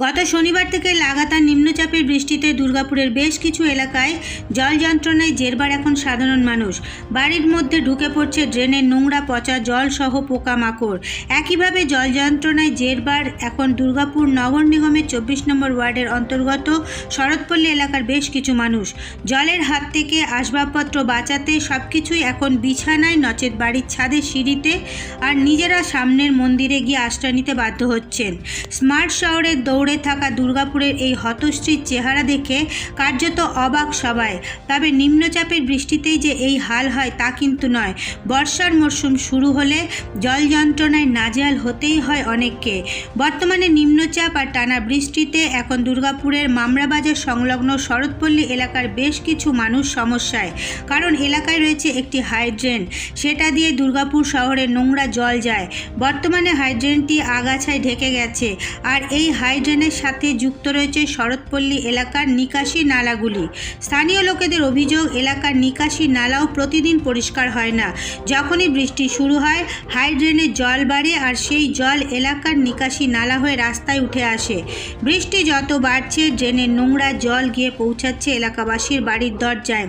গত শনিবার থেকে লাগাতার নিম্নচাপের বৃষ্টিতে দুর্গাপুরের বেশ কিছু এলাকায় জল যন্ত্রণায় জেরবার এখন সাধারণ মানুষ। বাড়ির মধ্যে ঢুকে পড়ছে ড্রেনের নোংরা পচা জল সহ পোকামাকড়। একইভাবে জল যন্ত্রণায় জেরবার এখন দুর্গাপুর নগর নিগমের চব্বিশ নম্বর ওয়ার্ডের অন্তর্গত শরৎপল্লী এলাকার বেশ কিছু মানুষ। জলের হাত থেকে আসবাবপত্র বাঁচাতে সব কিছুই এখন বিছানায় নচেত বাড়ির ছাদে, সিঁড়িতে আর নিজেরা সামনের মন্দিরে গিয়ে আশ্রয় নিতে বাধ্য হচ্ছেন। স্মার্ট শহরের দৌড়ে থাকা দুর্গাপুরের এই হতশ্রীর চেহারা দেখে কার্যত অবাক সবাই। তবে নিম্নচাপের বৃষ্টিতেই যে এই হাল হয় তা কিন্তু নয়। বর্ষার মরশুম শুরু হলে জল যন্ত্রণায় নাজেহাল হতেই হয় অনেককে। বর্তমানে নিম্নচাপ আর টানা বৃষ্টিতে এখন দুর্গাপুরের মামরাবাজার সংলগ্ন শরৎপল্লী এলাকার বেশ কিছু মানুষ সমস্যায়। কারণ এলাকায় রয়েছে একটি হাইড্রেন। সেটা দিয়ে দুর্গাপুর শহরে নোংরা জল যায়। বর্তমানে হাইড্রেনটি আগাছায় ঢেকে গেছে। আর এই হাইড্রেনের সাথে যুক্ত রয়েছে শরৎপল্লী এলাকার নিকাশি নালাগুলি। স্থানীয় লোকেদের অভিযোগ, এলাকার নিকাশি নালাও প্রতিদিন পরিষ্কার হয় না। যখনই বৃষ্টি শুরু হয়, হাইড্রেনের জল বাড়ে আর সেই জল এলাকার নিকাশি নালা হয়ে রাস্তায় উঠে আসে। বৃষ্টি যত বাড়ছে, ড্রেনের নোংরা জল গিয়ে পৌঁছাচ্ছে এলাকাবাসীর বাড়ির দরজায়।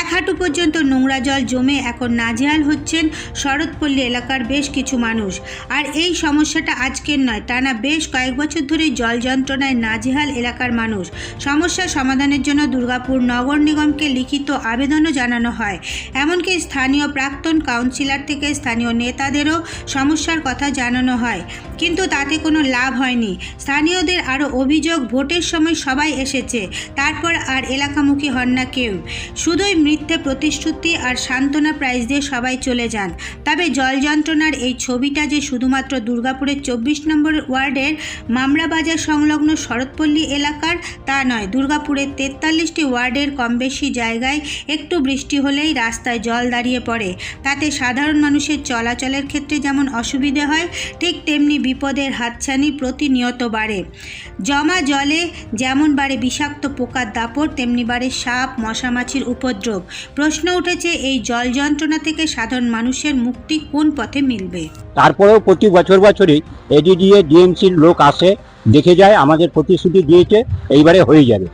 এক হাঁটু পর্যন্ত নোংরা জল জমে এখন নাজেহাল হচ্ছেন শরৎপল্লী এলাকার বেশ কিছু মানুষ। আর এই সমস্যাটা আজকের নয়, টানা বেশ কয়েক বছর ধরে জল যন্ত্রণায় নাজেহাল এলাকার মানুষ। সমস্যা সমাধানের জন্য দুর্গাপুর নগর নিগমকে লিখিত আবেদনও জানানো হয়। এমনকি স্থানীয় প্রাক্তন কাউন্সিলর থেকে স্থানীয় নেতাদেরও সমস্যার কথা জানানো হয়। কিন্তু তাতে কোনো লাভ হয়নি। স্থানীয়দের আরও অভিযোগ, ভোটের সময় সবাই এসেছে। তারপর আর এলাকামুখী হন না কেউ। শুধুই মিথ্যে প্রতিশ্রুতি আর সান্ত্বনা প্রাইজ দিয়ে সবাই চলে যান। তবে জল যন্ত্রণার এই ছবিটা যে শুধুমাত্র দুর্গাপুরের চব্বিশ নম্বর ওয়ার্ডের মামরাবাজার সংলগ্ন শরৎপল্লী এলাকার, তা নয়, দুর্গাপুরের তেতাল্লিশটি ওয়ার্ডের কম বেশি জায়গায় একটু বৃষ্টি হলেই রাস্তায় জল দাঁড়িয়ে পড়ে। তাতে সাধারণ মানুষের চলাচলের ক্ষেত্রে যেমন অসুবিধে হয়, ঠিক তেমনি বিপদের হাতছানি প্রতিনিয়ত বাড়ে। জমা জলে যেমন বাড়ে বিষাক্ত পোকার দাপট, তেমনি বাড়ে সাপ মশামাছির উপদ্রব। প্রশ্ন উঠেছে, এই জল যন্ত্রণা থেকে সাধারণ মানুষের মুক্তি কোন পথে মিলবে? তারপরেও প্রতি বছর বছরই এডিডিএ, ডিএমসির লোক আসে দেখে যায় আমাদের প্রতিশ্রুতি দিয়েছে এইবারে হয়ে যাবে।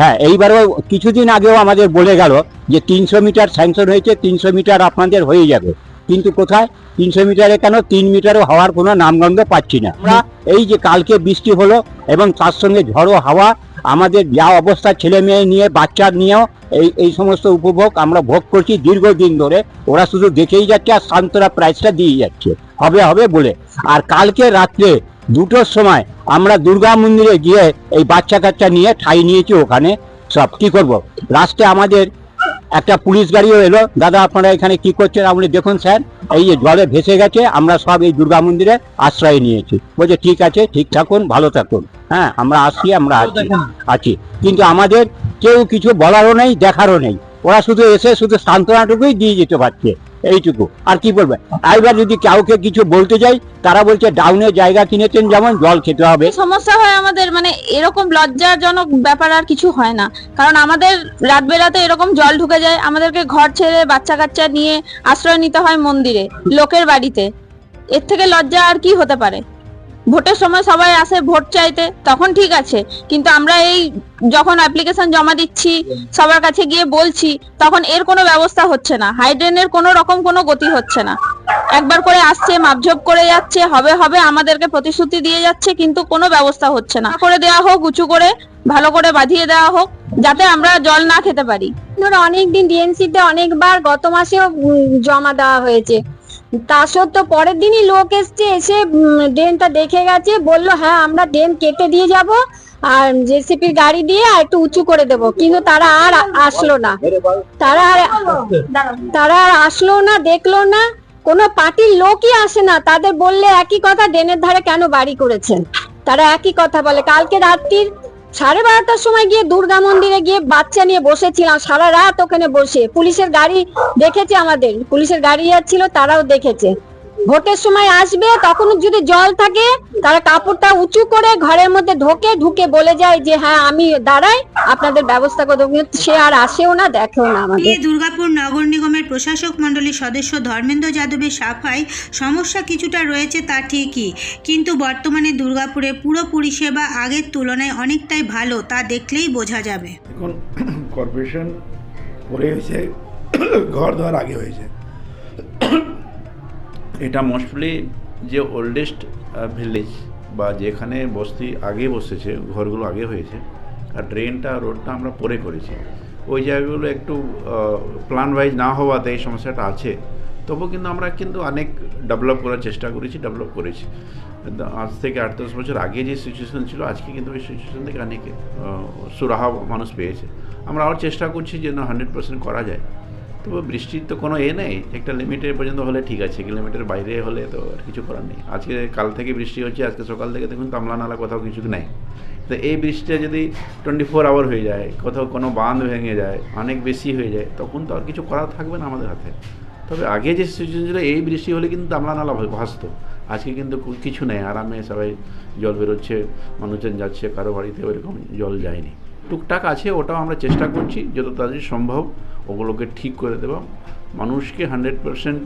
হ্যাঁ এইবারেও কিছুদিন আগেও আমাদের বলে গেল যে তিনশো মিটার স্যাংশন হয়েছে তিনশো মিটার আপনাদের হয়ে যাবে। কিন্তু কোথায়? তিনশো মিটারে কেন তিন মিটারও হওয়ার কোনো নামগন্ধ পাচ্ছি না। আমরা এই যে কালকে বৃষ্টি হলো এবং তার সঙ্গে ঝড়ো হাওয়া আমাদের যা অবস্থা ছেলে মেয়ে নিয়ে বাচ্চা নিয়েও এই এই সমস্ত উপভোগ আমরা ভোগ করছি দীর্ঘদিন ধরে। ওরা শুধু দেখেই যাচ্ছে আর সান্ত্বনা প্রাইজটা দিয়ে যাচ্ছে। হবে হবে বলে। আর কালকে রাত্রে দুটোর সময় আমরা দুর্গা মন্দিরে গিয়ে এই বাচ্চা কাচ্চা নিয়ে ঠাই নিয়েছি ওখানে। সব কি করব? লাস্টে আমাদের একটা পুলিশ গাড়িও এলো। দাদা আপনারা এখানে কি করছেন? আপনি দেখুন স্যার এই যে জলে ভেসে গেছে আমরা সব এই দুর্গা মন্দিরে আশ্রয় নিয়েছি। বলছে ঠিক আছে ঠিক থাকুন ভালো থাকুন। হ্যাঁ আমরা আসছি আমরা আছি আছি। কিন্তু আমাদের কেউ কিছু বলারও নেই দেখারও নেই। ওরা শুধু এসে শুধু সান্ত্বনাটুকুই দিয়ে যেতে পারছে। এইটুকু। আর কি বলবে? আইবার যদি কাউকে কিছু বলতে যাই, তারা বলছে ডাউনে জায়গা কিনেছেন যেমন জল খেতে হবে। সমস্যা হয় আমাদের মানে এরকম লজ্জাজনক ব্যাপার আর কিছু হয় না। কারণ আমাদের রাত বেলাতে এরকম জল ঢুকে যায়, আমাদেরকে ঘর ছেড়ে বাচ্চা কাচ্চা নিয়ে আশ্রয় নিতে হয় মন্দিরে, লোকের বাড়িতে। এর থেকে লজ্জা আর কি হতে পারে? ভোটের সময় সবাই আসে ভোট চাইতে, তখন ঠিক আছে। কিন্তু আমরা এই যখন অ্যাপ্লিকেশন জমা দিচ্ছি, সবার কাছে গিয়ে বলছি, তখন এর কোনো ব্যবস্থা হচ্ছে না। হাইড্রেনের কোনো রকম কোনো গতি হচ্ছে না। একবার করে আসছে, মাপঝোপ করে যাচ্ছে, হবে হবে আমাদেরকে প্রতিশ্রুতি দিয়ে যাচ্ছে, কিন্তু কোনো ব্যবস্থা হচ্ছে না। করে দেওয়া হোক, উঁচু করে, ভালো করে বাঁধিয়ে দেওয়া হোক, যাতে আমরা জল না খেতে পারি। ধরো অনেকদিন ডিএমসিতে অনেকবার গত মাসেও জমা দেওয়া হয়েছে। তা সত্ত্বেও পরের দিনই লোক এসছে, এসে ড্রেনটা দেখে গেছে, বলল হ্যাঁ আমরা ড্রেন কেটে দিয়ে যাব আর জেসিপির গাড়ি দিয়ে আর একটু উঁচু করে দেব। কিন্তু তারা আর আসলো না। তারা আর তারা আর আসলো না, দেখল না। কোনো পার্টির লোকই আসে না। তাদের বললে একই কথা, ড্রেনের ধারে কেন বাড়ি করেছেন? তারা একই কথা বলে, কালকে রাত্রির সাড়ে বারোটার সময় গিয়ে দুর্গা মন্দিরে গিয়ে বাচ্চা নিয়ে বসেছিলাম, সারা রাত ওখানে বসে। পুলিশের গাড়ি দেখেছে আমাদের। পুলিশের গাড়ি যাচ্ছিল, তারাও দেখেছে। ভোটের সময় আসবে তখন যদি জল থাকে তারা কাপড়টা উঁচু করে ঘরের মধ্যে ঢোকে ঢুকে বলে যায় যে হ্যাঁ আমি দাঁড়াই আপনাদের ব্যবস্থা করে দেবো। সে আর আসেও না দেখেও না আমাদের। দুর্গাপুর নগর নিগমের প্রশাসক মণ্ডলীর সদস্য ধর্মেন্দ্র যাদবের সাফাই সমস্যা কিছুটা রয়েছে তা ঠিকই কিন্তু বর্তমানে দুর্গাপুরে পুরো পরিষেবা আগের তুলনায় অনেকটাই ভালো তা দেখলেই বোঝা যাবে। এখন কর্পোরেশন পরে হয়েছে ঘর দেওয়ার আগে হয়েছে। এটা মোস্টলি যে ওল্ডেস্ট ভিলেজ বা যেখানে বস্তি আগে বসেছে, ঘরগুলো আগে হয়েছে, আর ড্রেনটা রোডটা আমরা পরে করেছি। ওই জায়গাগুলো একটু প্ল্যান ওয়াইজ না হওয়াতে এই সমস্যাটা আছে। তবু কিন্তু আমরা কিন্তু অনেক ডেভেলপ করার চেষ্টা করেছি ডেভেলপ করেছি। আজ থেকে আট দশ বছর আগে যে সিচুয়েশন ছিল, আজকে কিন্তু ওই সিচুয়েশন থেকে অনেক সুরাহা মানুষ পেয়েছে। আমরা আরও চেষ্টা করছি যেন হান্ড্রেড পার্সেন্ট করা যায়। তবে বৃষ্টির তো কোনো এ নেই। একটা লিমিটের পর্যন্ত হলে ঠিক আছে, কিলোমিটার বাইরে হলে তো আর কিছু করার নেই। আজকে কাল থেকে বৃষ্টি হচ্ছে, আজকে সকাল থেকে দেখুন তামলা নালা কোথাও কিছু নেই। তো এই বৃষ্টিটা যদি টোয়েন্টি ফোর আওয়ার হয়ে যায়, কোথাও কোনো বাঁধ ভেঙে যায়, অনেক বেশি হয়ে যায়, তখন তো আর কিছু করার থাকবে না আমাদের হাতে। তবে আগে যে সিচুয়েশন ছিল, এই বৃষ্টি হলে কিন্তু তামলা নালা ভাসতো। আজকে কিন্তু কিছু নেই, আরামে সবাই জল বেরোচ্ছে, মানুষজন যাচ্ছে, কারও বাড়িতে ওইরকম জল যায়নি। টুকটাক আছে ওটাও আমরা চেষ্টা করছি যত তাড়াতাড়ি সম্ভব ওগুলোকে ঠিক করে দেওয়া। মানুষকে হান্ড্রেড পারসেন্ট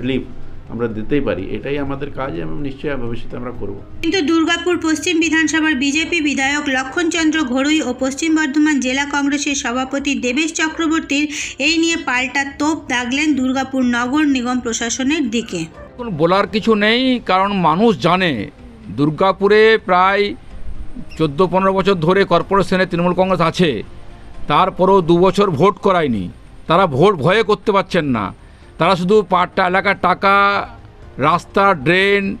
রিলিফ আমরা দিতেই পারি। এটাই আমাদের কাজ এবং নিশ্চয়ই ভবিষ্যতে আমরা করব। কিন্তু দুর্গাপুর পশ্চিম বিধানসভার বিজেপি বিধায়ক লক্ষণচন্দ্র ঘড়ুই ও পশ্চিম বর্ধমান জেলা কংগ্রেসের সভাপতি দেবেশ চক্রবর্তীর এই নিয়ে পাল্টা তোপ দাগলেন দুর্গাপুর নগর নিগম প্রশাসনের দিকে। বলার কিছু নেই কারণ মানুষ জানে দুর্গাপুরে প্রায় চোদ্দ পনেরো বছর ধরে কর্পোরেশনে তৃণমূল কংগ্রেস আছে। তারপরেও দু বছর ভোট করায়নি। তারা ভোট ভয়ে করতে পারছেন না। তারা শুধু পাট্টা এলাকার টাকা, রাস্তা, ড্রেন,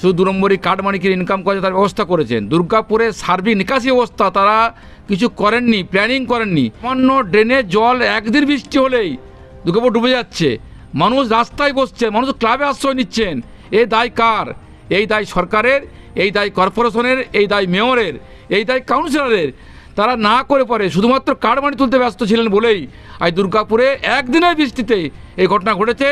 শুধু দু নম্বরই কাঠমানিকের ইনকাম করে তার ব্যবস্থা করেছেন। দুর্গাপুরে সার্বিক নিকাশি অবস্থা তারা কিছু করেননি প্ল্যানিং করেননি। সামান্য ড্রেনে জল একদিন বৃষ্টি হলেই দুর্গাপুর ডুবে যাচ্ছে। মানুষ রাস্তায় বসছে মানুষ ক্লাবে আশ্রয় নিচ্ছেন। এ দায় কার? এই দায় সরকারের। এই দায় কর্পোরেশনের, এই দায় মেয়রের, এই দায় কাউন্সিলরের। তারা না করে পরে শুধুমাত্র কার্ড মানি তুলতে ব্যস্ত ছিলেন বলেই আজ দুর্গাপুরে একদিনের বৃষ্টিতে এই ঘটনা ঘটেছে।